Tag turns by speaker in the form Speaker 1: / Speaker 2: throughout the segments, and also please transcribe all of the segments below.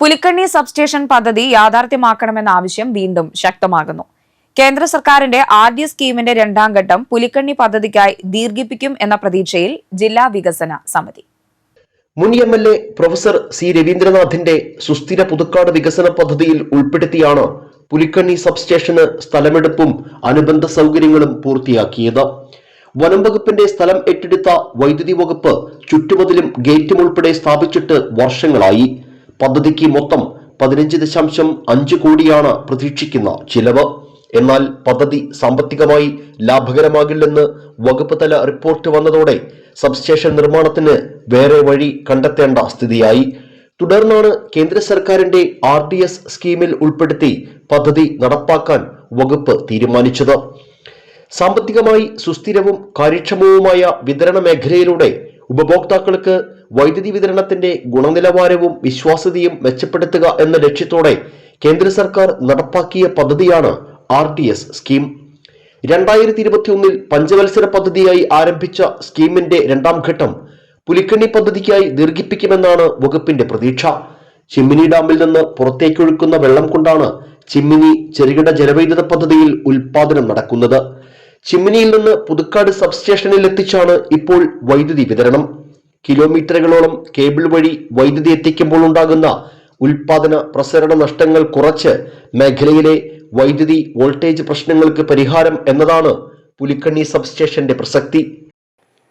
Speaker 1: Pulikkanni substation പദ്ധതി യാഥാർത്ഥ്യമാക്കണമെന്ന ആവശ്യം വീണ്ടും ശക്തമാകുന്നു. കേന്ദ്ര സർക്കാരിന്റെ ആദ്യ സ്കീമിന്റെ രണ്ടാം ഘട്ടം പുലിക്കണ്ണി പദ്ധതിക്കായി ദീർഘിപ്പിക്കും എന്ന പ്രതീക്ഷയിൽ ജില്ലാ വികസന സമിതി.
Speaker 2: മുൻ M L A professor C രവീന്ദ്രനാഥിന്റെ സുസ്ഥിര പുതുക്കാട് വികസന പദ്ധതിയിൽ ഉൾപ്പെടുത്തിയാണ് പുലിക്കണ്ണി സബ്സ്റ്റേഷന് സ്ഥലമെടുപ്പും അനുബന്ധ സൗകര്യങ്ങളും പൂർത്തിയാക്കിയത്. വനം വകുപ്പിന്റെ സ്ഥലം ഏറ്റെടുത്ത വൈദ്യുതി വകുപ്പ് ചുറ്റുമതിലും ഗേറ്റും ഉൾപ്പെടെ സ്ഥാപിച്ചിട്ട് വർഷങ്ങളായി. പദ്ധതിക്ക് മൊത്തം പതിനഞ്ച് ദശാംശം അഞ്ച് കോടിയാണ് പ്രതീക്ഷിക്കുന്ന ചിലവ്. എന്നാൽ പദ്ധതി സാമ്പത്തികമായി ലാഭകരമാകില്ലെന്ന് വകുപ്പ് തല റിപ്പോർട്ട് വന്നതോടെ സബ്സ്റ്റേഷൻ നിർമ്മാണത്തിന് വേറെ വഴി കണ്ടെത്തേണ്ട സ്ഥിതിയായി. തുടർന്നാണ് കേന്ദ്ര സർക്കാരിന്റെ ആർ ഡി എസ് സ്കീമിൽ ഉൾപ്പെടുത്തി പദ്ധതി നടപ്പാക്കാൻ വകുപ്പ് തീരുമാനിച്ചത്. സാമ്പത്തികമായി സുസ്ഥിരവും കാര്യക്ഷമവുമായ വിതരണ മേഖലയിലൂടെ ഉപഭോക്താക്കൾക്ക് വൈദ്യുതി വിതരണത്തിന്റെ ഗുണനിലവാരവും വിശ്വാസ്യതയും മെച്ചപ്പെടുത്തുക എന്ന ലക്ഷ്യത്തോടെ കേന്ദ്ര സർക്കാർ നടപ്പാക്കിയ പദ്ധതിയാണ് ആർ ടി എസ് സ്കീം. രണ്ടായിരത്തി ഇരുപത്തിയൊന്നിൽ പഞ്ചവത്സര പദ്ധതിയായി ആരംഭിച്ച സ്കീമിന്റെ രണ്ടാം ഘട്ടം പുലിക്കണ്ണി പദ്ധതിക്കായി ദീർഘിപ്പിക്കുമെന്നാണ് വകുപ്പിന്റെ പ്രതീക്ഷ. ചിമ്മിനി ഡാമിൽ നിന്ന് പുറത്തേക്കൊഴുക്കുന്ന വെള്ളം കൊണ്ടാണ് ചിമ്മിനി ചെറുകിട ജലവൈദ്യുത പദ്ധതിയിൽ ഉൽപാദനം നടക്കുന്നത്. ചിമ്മിനിയിൽ നിന്ന് പുതുക്കാട് സബ്സ്റ്റേഷനിൽ എത്തിച്ചാണ് ഇപ്പോൾ വൈദ്യുതി വിതരണം. കിലോമീറ്ററുകളോളം കേബിൾ വഴി വൈദ്യുതി എത്തിക്കുമ്പോൾ ഉണ്ടാകുന്ന ഉൽപാദന പ്രസരണ നഷ്ടങ്ങൾ കുറച്ച് മേഖലയിലെ വൈദ്യുതി വോൾട്ടേജ് പ്രശ്നങ്ങൾക്ക് പരിഹാരം എന്നതാണ് പുലിക്കണ്ണി സബ്സ്റ്റേഷന്റെ പ്രസക്തി.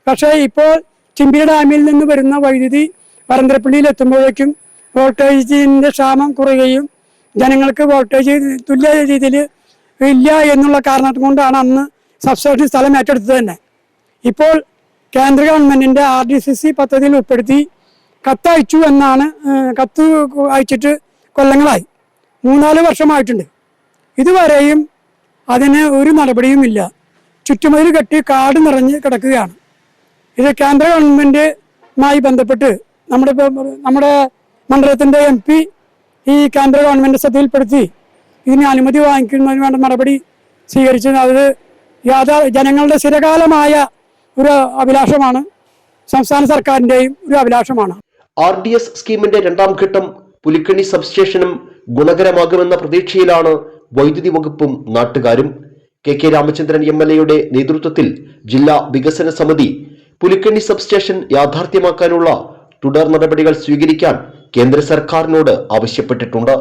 Speaker 3: പക്ഷേ ഇപ്പോൾ ചിമ്പിരി ഡാമിൽ നിന്ന് വരുന്ന വൈദ്യുതി വരന്തരപ്പള്ളിയിൽ എത്തുമ്പോഴേക്കും വോൾട്ടേജിന്റെ ക്ഷാമം കുറയുകയും ജനങ്ങൾക്ക് വോൾട്ടേജ് തുല്യ രീതിയിൽ ഇല്ല എന്നുള്ള കാരണം കൊണ്ടാണ് അന്ന് സബ്സിഡി സ്ഥലം ഏറ്റെടുത്തത് തന്നെ. ഇപ്പോൾ കേന്ദ്ര ഗവൺമെന്റിന്റെ ആർ ഡി സി സി പദ്ധതിയിൽ ഉൾപ്പെടുത്തി കത്തയച്ചു എന്നാണ് കത്ത് അയച്ചിട്ട് കൊല്ലങ്ങളായി. മൂന്നാൽ വർഷമായിട്ടുണ്ട്. ഇതുവരെയും അതിന് ഒരു നടപടിയുമില്ല. ചുറ്റുമതിൽ കെട്ടി കാട് നിറഞ്ഞ് കിടക്കുകയാണ്. ഇത് കേന്ദ്ര ഗവൺമെന്റുമായി ബന്ധപ്പെട്ട് നമ്മുടെ നമ്മുടെ മണ്ഡലത്തിന്റെ എം പി ഈ കേന്ദ്ര ഗവൺമെന്റ് ശ്രദ്ധയിൽപ്പെടുത്തി ഇതിന് അനുമതി വാങ്ങിക്കുന്നതിന് വേണ്ട നടപടി സ്വീകരിച്ചത് അത് യാഥാ ജനങ്ങളുടെ സ്ഥിരകാലമായ ഒരു അഭിലാഷമാണ് സംസ്ഥാന സർക്കാരിന്റെയും ഒരു അഭിലാഷമാണ്.
Speaker 2: ആർ ഡി എസ് സ്കീമിന്റെ രണ്ടാം ഘട്ടം പുലിക്കണ്ണി സബ്സ്റ്റേഷനും ഗുണകരമാകുമെന്ന പ്രതീക്ഷയിലാണ് വൈദ്യുതി വകുപ്പും നാട്ടുകാരും. K K Ramachandran M L എയുടെ നേതൃത്വത്തിൽ ജില്ലാ വികസന സമിതി പുലിക്കണ്ണി സബ്സ്റ്റേഷൻ യാഥാർത്ഥ്യമാക്കാനുള്ള തുടർ നടപടികൾ സ്വീകരിക്കാൻ കേന്ദ്ര സർക്കാരിനോട് ആവശ്യപ്പെട്ടിട്ടുണ്ട്.